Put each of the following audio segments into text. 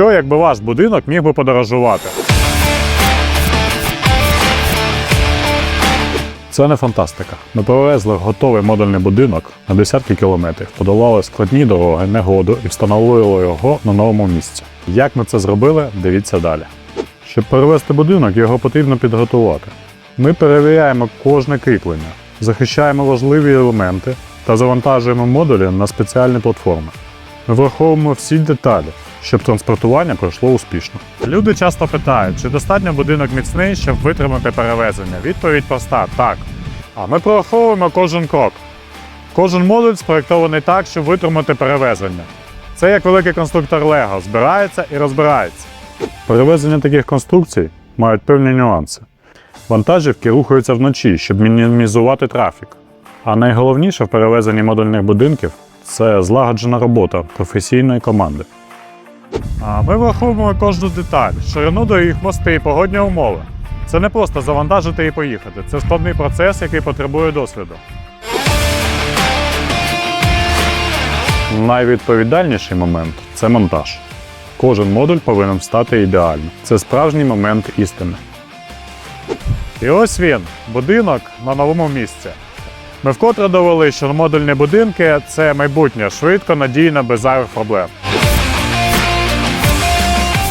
Що, якби ваш будинок міг би подорожувати? Це не фантастика. Ми привезли готовий модульний будинок на десятки кілометрів, подолали складні дороги, негоду і встановили його на новому місці. Як ми це зробили, дивіться далі. Щоб перевести будинок, його потрібно підготувати. Ми перевіряємо кожне кріплення, захищаємо важливі елементи та завантажуємо модулі на спеціальні платформи. Ми враховуємо всі деталі, щоб транспортування пройшло успішно. Люди часто питають, чи достатньо будинок міцний, щоб витримати перевезення. Відповідь проста так. А ми прораховуємо кожен крок. Кожен модуль спроєктований так, щоб витримати перевезення. Це як великий конструктор Лего, збирається і розбирається. Перевезення таких конструкцій мають певні нюанси. Вантажівки рухаються вночі, щоб мінімізувати трафік. А найголовніше в перевезенні модульних будинків це злагоджена робота професійної команди. А ми враховуємо кожну деталь, ширину доріг, мости і погодні умови. Це не просто завантажити і поїхати. Це складний процес, який потребує досвіду. Найвідповідальніший момент це монтаж. Кожен модуль повинен встати ідеально. Це справжній момент істини. І ось він, будинок на новому місці. Ми вкотре довели, що модульні будинки це майбутнє швидко, надійно, без зайвих проблем.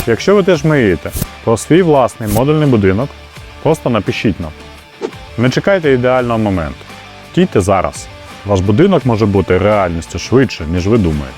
Якщо ви теж мрієте про свій власний модульний будинок, просто напишіть нам. Не чекайте ідеального моменту. Дійте зараз. Ваш будинок може бути реальністю швидше, ніж ви думаєте.